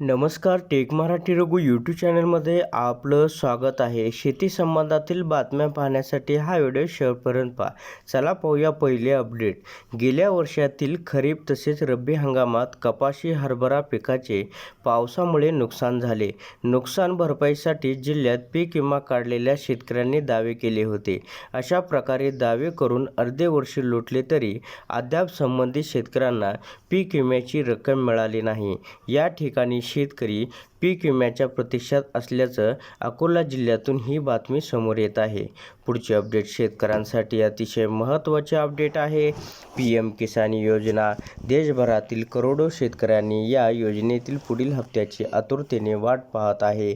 नमस्कार take Marathi Raghu YouTube चॅनलमध्ये आपलं स्वागत आहे. शेती संबंधातील बातम्या पाहण्यासाठी हा व्हिडिओ शेवटपर्यंत पहा. चला पाहूया पहिले अपडेट. गेल्या वर्षातील खरीप तसेच रब्बी हंगामात कपाशी हरभरा पिकाचे पावसामुळे नुकसान झाले. नुकसान भरपाईसाठी जिल्ह्यात पीक विमा काढलेल्या शेतकऱ्यांनी दावे केले होते. अशा प्रकारे दावे करून अर्धे वर्ष लुटले तरी अद्याप संबंधित शेतकऱ्यांना पीक विम्याची रक्कम मिळाली नाही. या ठिकाणी शेतकरी पीक विम्याच्या प्रतीक्षात असल्याचं अकोला जिल्ह्यातून ही बातमी समोर येत आहे. पुढचे अपडेट शेतकऱ्यांसाठी अतिशय महत्त्वाचे अपडेट आहे. पी एम किसान योजना देशभरातील करोडो शेतकऱ्यांनी या योजनेतील पुढील हप्त्याची आतुरतेने वाट पाहत आहे.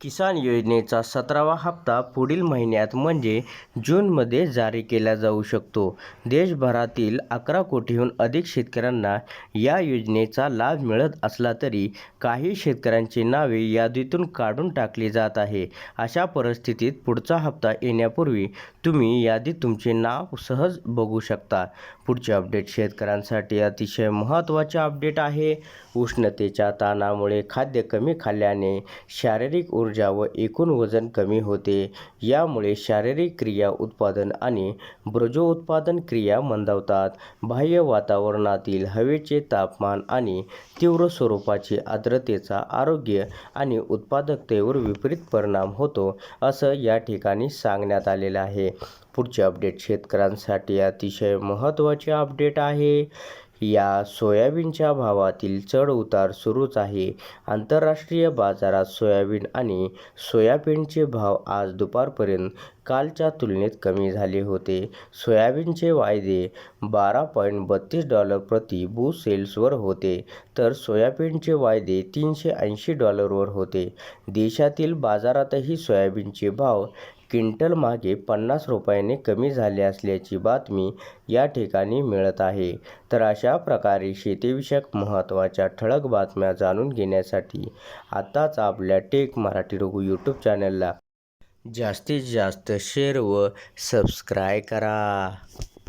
किसान योजनेचा सतरावा हप्ता पुढील महिन्यात म्हणजे जूनमध्ये जारी केला जाऊ शकतो. देशभरातील अकरा कोटीहून अधिक शेतकऱ्यांना या योजनेचा लाभ मिळत असला तरी काही शेतकऱ्यांची नावे यादीतून काढून टाकली जात आहे. अशा परिस्थितीत पुढचा हप्ता येण्यापूर्वी तुम्ही यादीत तुमचे नाव सहज बघू शकता. पुढचे अपडेट शेतकऱ्यांसाठी अतिशय महत्त्वाचे अपडेट आहे. उष्णतेच्या ताणामुळे खाद्य कमी खाल्ल्याने शारीरिक ऊर्जा व एकूण वजन कमी होते. यामुळे शारीरिक क्रिया उत्पादन आणि ब्रजोत्पादन क्रिया मंदावतात. बाह्य वातावरणातील हवेचे तापमान आणि तीव्र स्वरूपाची आर्द्रतेचा आरोग्य आणि उत्पादकतेवर विपरीत परिणाम होतो असं या ठिकाणी सांगण्यात आलेलं आहे. पुढचे अपडेट शेतकऱ्यांसाठी अतिशय महत्त्वाचे अपडेट आहे. या सोयाबीनच्या भावातील चढ उतार सुरूच आहे. आंतरराष्ट्रीय बाजारात सोयाबीन आणि सोयाबीनचे भाव आज दुपारपर्यंत कालच्या तुलनेत कमी झाले होते. सोयाबीनचे वायदे बारा पॉईंट बत्तीस डॉलर प्रति बू सेल्सवर होते तर सोयाबीनचे वायदे तीनशे ऐंशी डॉलरवर होते. देशातील बाजारातही सोयाबीनचे भाव क्विंटल मागे पन्नास रुपयाने कमी झाले असल्याची बातमी या ठिकाणी मिळत आहे. तर अशा प्रकारे शेतीविषयक महत्त्वाच्या ठळक बातम्या जाणून घेण्यासाठी आत्ताच आपल्या टेक मराठी रघु यूट्यूब चॅनलला जास्तीत जास्त शेअर व सबस्क्राय करा.